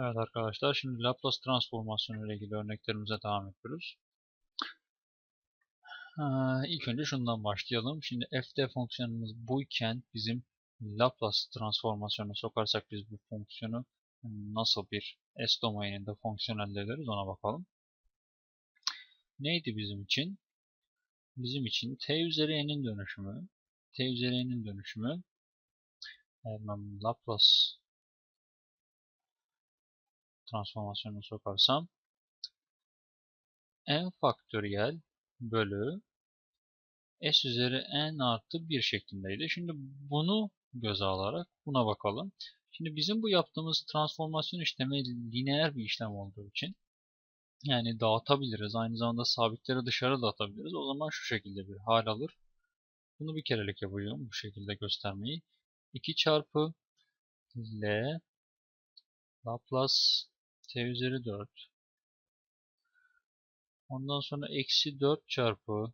Evet arkadaşlar şimdi Laplace transformasyonu ile ilgili örneklerimize devam ediyoruz. Ee, ilk önce şundan başlayalım. Şimdi fd fonksiyonumuz buyken bizim Laplace transformasyonu sokarsak biz bu fonksiyonu nasıl bir S domaininde fonksiyon elde ederiz ona bakalım. Neydi bizim için? Bizim için t üzeri n'in dönüşümü, t üzeri n'in dönüşümü Laplace transformasyonunu sokarsam n faktöriyel bölü s üzeri n artı 1 şeklindeydi. Şimdi bunu göze alarak buna bakalım. Şimdi bizim bu yaptığımız transformasyon işlemi lineer bir işlem olduğu için yani dağıtabiliriz. Aynı zamanda sabitleri dışarı dağıtabiliriz. O zaman şu şekilde bir hal alır. Bunu bir kerelik yapacağım bu şekilde göstermeyi. 2 çarpı L Laplace t üzeri 4 Ondan sonra eksi 4 çarpı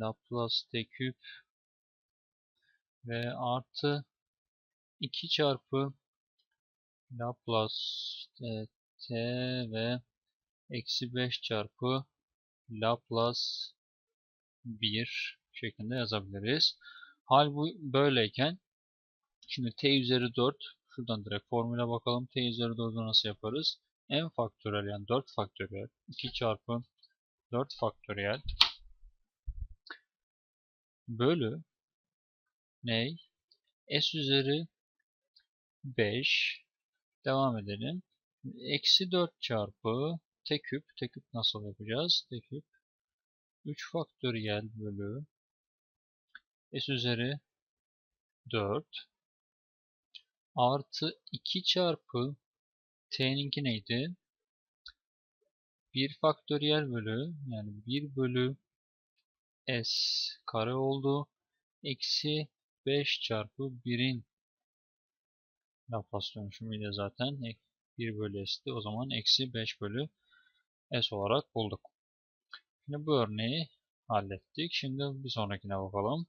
Laplace t küp ve artı 2 çarpı Laplace t, ve eksi 5 çarpı Laplace 1 şeklinde yazabiliriz. Hal bu böyleyken şimdi t üzeri 4 şuradan direkt formüle bakalım. t üzeri 4'ü nasıl yaparız? n faktöriyel yani 4 faktöriyel 2 çarpı 4 faktöriyel bölü ney? s üzeri 5 devam edelim. Eksi 4 çarpı t küp. T küp nasıl yapacağız? T küp 3 faktöriyel bölü s üzeri 4 artı 2 çarpı t'ninki neydi? 1 faktöriyel bölü yani 1 bölü s kare oldu. Eksi 5 çarpı 1'in Laplace dönüşümüyle zaten 1 bölü s'ti. O zaman eksi 5 bölü s olarak bulduk. Şimdi bu örneği hallettik. Şimdi bir sonrakine bakalım.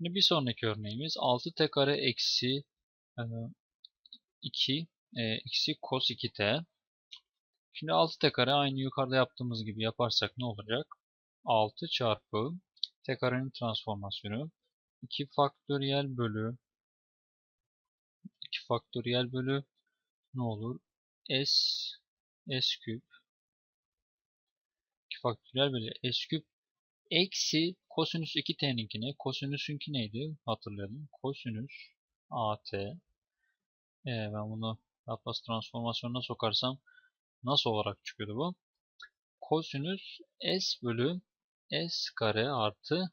Şimdi bir sonraki örneğimiz 6t kare eksi 2 e, eksi cos 2t. Şimdi 6t kare aynı yukarıda yaptığımız gibi yaparsak ne olacak? 6 çarpı t karenin transformasyonu 2 faktöriyel bölü 2 faktöriyel bölü ne olur? s s küp 2 faktöriyel bölü s küp eksi kosinüs 2t'ninkine kosinüsünki neydi? Hatırlayalım. Kosinüs at ee, ben bunu Laplace transformasyonuna sokarsam nasıl olarak çıkıyordu bu? Kosinüs s bölü s kare artı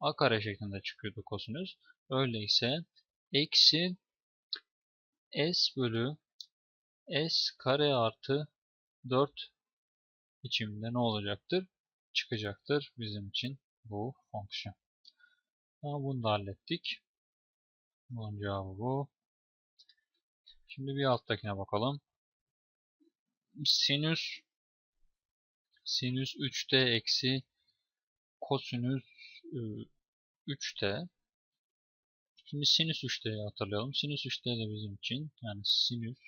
a kare şeklinde çıkıyordu kosinüs. Öyleyse eksi s bölü s kare artı 4 biçiminde ne olacaktır? Çıkacaktır bizim için bu fonksiyon. Tamam, bunu da hallettik. Bunun cevabı bu. Şimdi bir alttakine bakalım. Sinüs sinüs 3t eksi kosinüs 3t. E, Şimdi sinüs 3t'yi hatırlayalım. Sinüs 3t de bizim için yani sinüs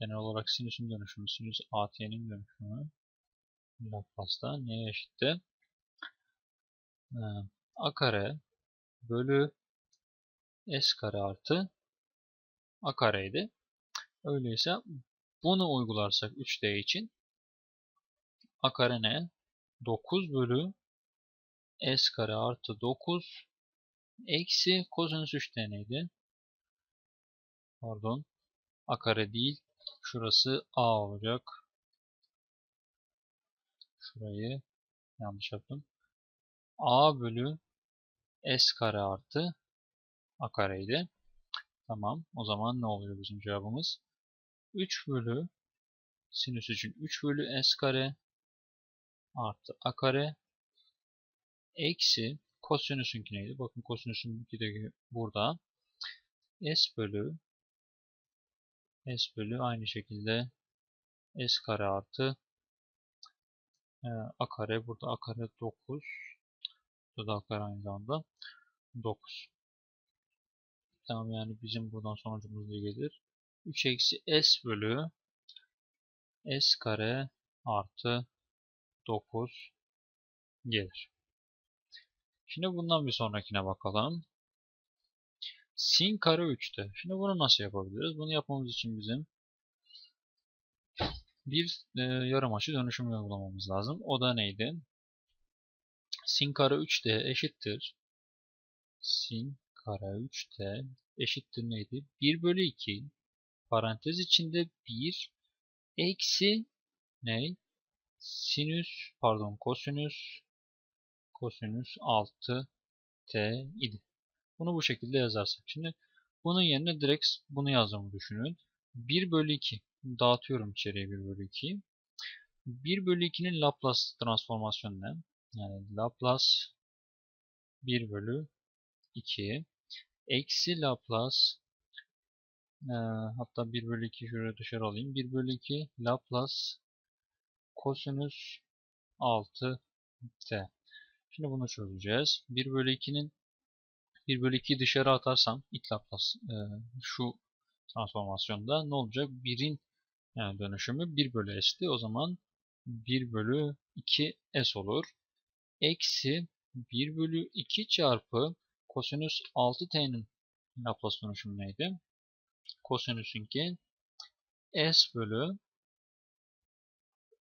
genel olarak sinüsün dönüşümü, sinüs at'nin dönüşümü Laplace'da neye eşitti? A kare bölü s kare artı a kareydi. Öyleyse bunu uygularsak 3D için a kare ne? 9 bölü s kare artı 9 eksi kosinüs 3D neydi? Pardon. a kare değil. Şurası a olacak. Şurayı yanlış yaptım. A bölü s kare artı a kareydi. Tamam. O zaman ne oluyor bizim cevabımız? 3 bölü sinüs için 3 bölü s kare artı a kare eksi kosinüsünki neydi? Bakın kosinüsünki de burada. s bölü s bölü aynı şekilde s kare artı e, a kare burada a kare 9 kare aynı zamanda 9 Tamam yani bizim buradan sonucumuz ne gelir? 3 eksi s bölü s kare artı 9 gelir. Şimdi bundan bir sonrakine bakalım. Sin kare 3'te. Şimdi bunu nasıl yapabiliriz? Bunu yapmamız için bizim bir e, yarım açı dönüşüm uygulamamız lazım. O da neydi? Sin kare 3t eşittir. Sin kare 3t eşittir neydi? 1 bölü 2 parantez içinde 1 eksi ne? Sinüs pardon kosinüs kosinüs 6 t idi. Bunu bu şekilde yazarsak. Şimdi bunun yerine direkt bunu yazdığımı düşünün. 1 bölü 2 dağıtıyorum içeriye 1 bölü 2'yi. 1 bölü 2'nin Laplace transformasyonu ne? Yani Laplace 1 bölü 2 eksi Laplace e, hatta 1 bölü 2 şuraya dışarı alayım. 1 bölü 2 Laplace kosinüs 6 t. Şimdi bunu çözeceğiz. 1 bölü 2'nin 1 bölü 2'yi dışarı atarsam ilk Laplace e, şu transformasyonda ne olacak? 1'in yani dönüşümü 1 bölü s'ti. O zaman 1 bölü 2 s olur. Eksi 1 bölü 2 çarpı kosinüs 6t'nin Laplace dönüşümü neydi? Kosinüsünki s bölü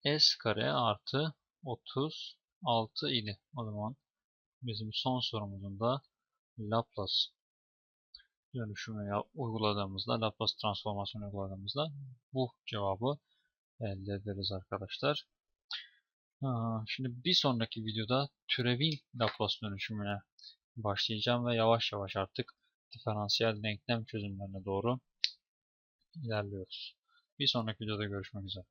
s kare artı 36 idi. O zaman bizim son sorumuzun da Laplace dönüşümü uyguladığımızda, Laplace transformasyonu uyguladığımızda bu cevabı elde ederiz arkadaşlar. Şimdi bir sonraki videoda türevin Laplace dönüşümüne başlayacağım ve yavaş yavaş artık diferansiyel denklem çözümlerine doğru ilerliyoruz. Bir sonraki videoda görüşmek üzere.